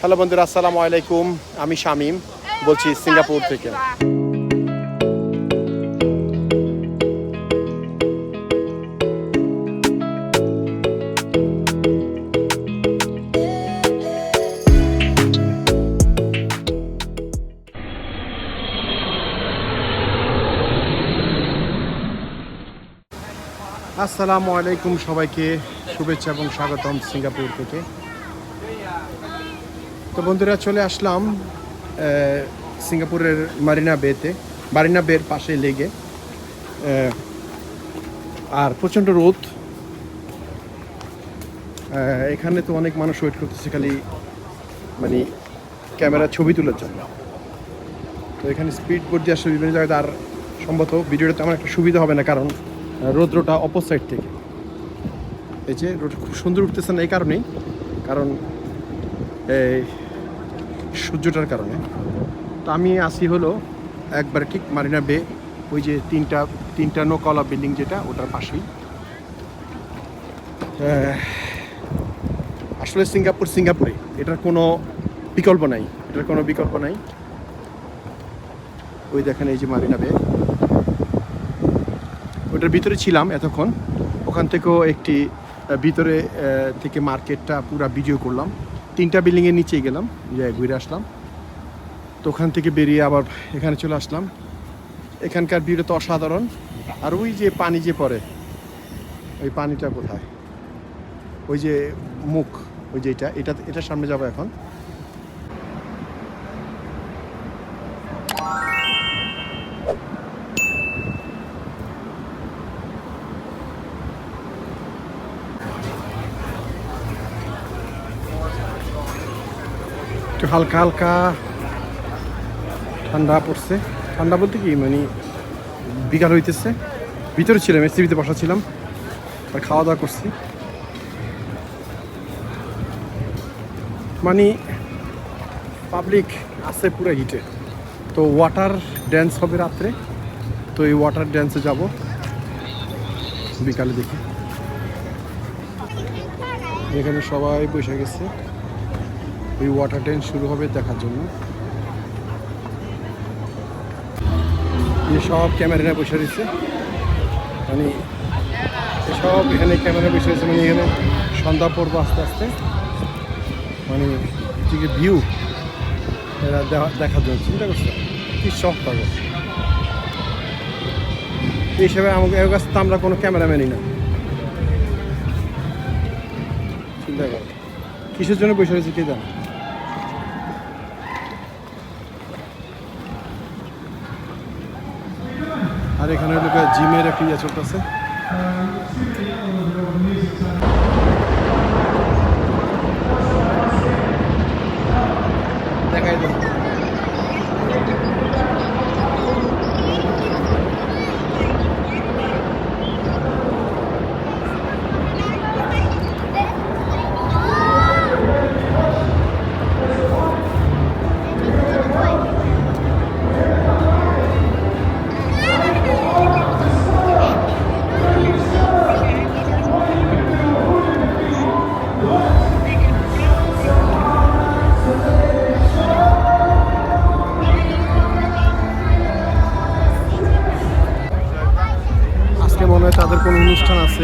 Hello বন্ধুরা, আসসালামু আলাইকুম। আমি শামিম, বলছি সিঙ্গাপুর থেকে। আসসালামু আলাইকুম সবাইকে। শুভেচ্ছা এবং স্বাগতম সিঙ্গাপুর থেকে। তো বন্ধুরা চলে আসলাম সিঙ্গাপুরের মারিনা বেতে। মারিনা বের পাশে লেগে আর প্রচণ্ড রোদ। এখানে তো অনেক মানুষ ওয়েট করতেছে খালি মানে ক্যামেরা ছবি তোলার জন্য। তো এখানে স্পিড বোর্ড দিয়ে আসলে বিভিন্ন জায়গায় আর সম্ভবত ভিডিওটা তেমন একটা সুবিধা হবে না, কারণ রৌদ্রটা অপর সাইড থেকে। এই যে রোড খুব সুন্দর উঠতেছে না এই কারণেই, কারণ সূর্যটার কারণে। তো আমি আসি হলো একবার ঠিক মারিনা বে, ওই যে তিনটা তিনটা নৌকাওয়ালা বিল্ডিং যেটা, ওটার পাশেই। আসলে সিঙ্গাপুর সিঙ্গাপুরে, এটার কোনো বিকল্প নাই, এটার কোনো বিকল্প নাই। ওই দেখেন এই যে মারিনা বে। ওটার ভিতরে ছিলাম এতক্ষণ, ওখান থেকেও একটি ভিতরে থেকে মার্কেটটা পুরো ভিডিও করলাম। তিনটা বিল্ডিংয়ের নিচেই গেলাম, যে ঘুরে আসলাম। তো ওখান থেকে বেরিয়ে আবার এখানে চলে আসলাম। এখানকার ভিড় তো অসাধারণ। আর ওই যে পানি যে পড়ে, ওই পানিটা কোথায়? ওই যে মুখ, ওই যে এটা এটা, এটার সামনে যাব এখন। একটু হালকা হালকা ঠান্ডা পড়ছে। ঠান্ডা বলতে কি মানে বিকাল হইতেছে। ভিতরে ছিলাম, এসিবিতে বসা ছিলাম, আর খাওয়া দাওয়া করছি। মানে পাবলিক আছে পুরো হিটে তো ওয়াটার ড্যান্স হবে রাত্রে। তো এই ওয়াটার ড্যান্সে যাব। বিকালে দেখি। এখানে সবাই বসে গেছে। ওই ওয়াটার ড্যান্স শুরু হবে দেখার জন্য। সব ক্যামেরা বসে রয়েছে। মানে সব এখানে ক্যামেরা বসে রয়েছে মানে এখানে সন্ধ্যা পড়ব আস্তে আস্তে। মানে যে ভিউ এরা দেখা- জন্য। চিন্তা করছে? কি শখ পাবে? এই হিসাবে আমাকে এর কাছে তো আমরা কোনো ক্যামেরাম্যানই না। চিন্তা কর। কিসের জন্য বসে রয়েছে কে জানে? আর এখানে লোক জিমের একটা ইয়ে চলতেছে। দেখাই দাও।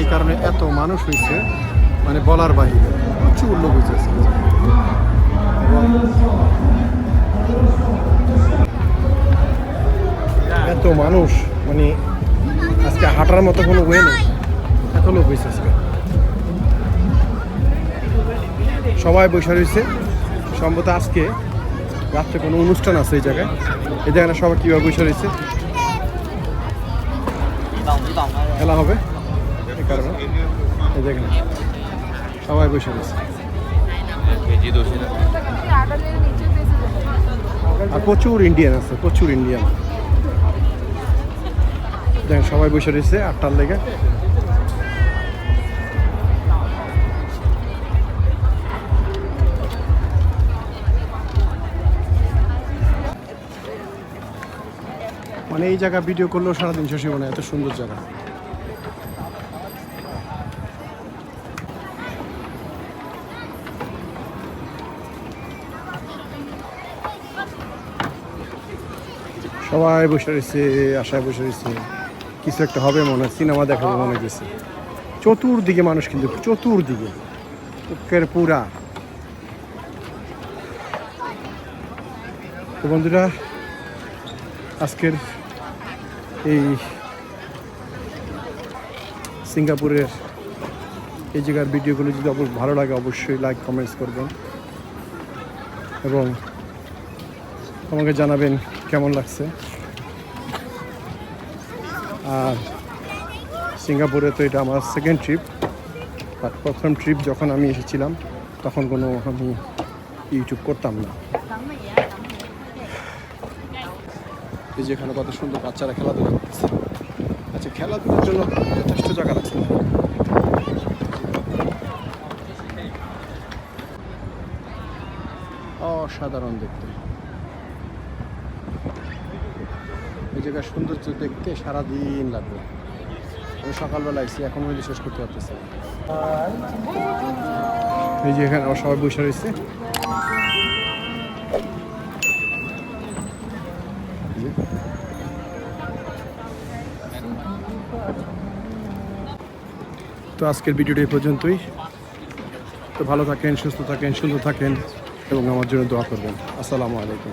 এই কারণে এত মানুষ হয়েছে মানে বলার বাহিরে। প্রচুর লোক হয়েছে এত মানুষ মানে আজকে হাঁটার মতো কোনো ওয়ে নেই। এত লোক হয়েছে আজকে। সবাই বসে রয়েছে সম্ভবত আজকে রাত্রে কোনো অনুষ্ঠান আছে এই জায়গায়। এই জায়গায় সবাই কীভাবে বসে রয়েছে খেলা হবে। কারণে। এই দেখেন, সবাই বসে রয়েছে আর প্রচুর ইন্ডিয়ান আছে, প্রচুর ইন্ডিয়ান দেখেন, সবাই বসে রয়েছে আটটার লেগে। মানে এই জায়গা ভিডিও করলেও সারাদিন শেষ হবে না, এত সুন্দর জায়গা। সবাই বসে রয়েছে আশায় বসে রয়েছে। কিছু একটা হবে মনে হয়, সিনেমা দেখাবে মনে গেছে চতুর্দিকে মানুষ কিন্তু, চতুর্দিকে। পুরা। তো বন্ধুরা, আজকের এই সিঙ্গাপুরের এই জায়গার ভিডিওগুলো যদি ভালো লাগে, অবশ্যই লাইক কমেন্টস করবেন। এবং আমাকে জানাবেন কেমন লাগছে? আর সিঙ্গাপুরে তো এটা আমার সেকেন্ড ট্রিপ বাট প্রথম ট্রিপ যখন আমি এসেছিলাম, তখন কোনো আমি ইউটিউব করতাম না। এই যে এখানে কত সুন্দর বাচ্চারা খেলাধুলা করতেছে। আচ্ছা খেলাধুলার জন্য যথেষ্ট জায়গা রাখছে অসাধারণ দেখতে। এই জায়গার সৌন্দর্য দেখতে সারাদিন লাগবে। আমি সকালবেলা এসেছি এখন মধ্যে শেষ করতে পারতেছি এই যে এখানে সবাই বসে রয়েছে। তো আজকের ভিডিওটি এই পর্যন্তই। তো ভালো থাকেন, সুস্থ থাকেন, সুন্দর থাকেন এবং আমার জন্য দোয়া করবেন। আসসালামু আলাইকুম।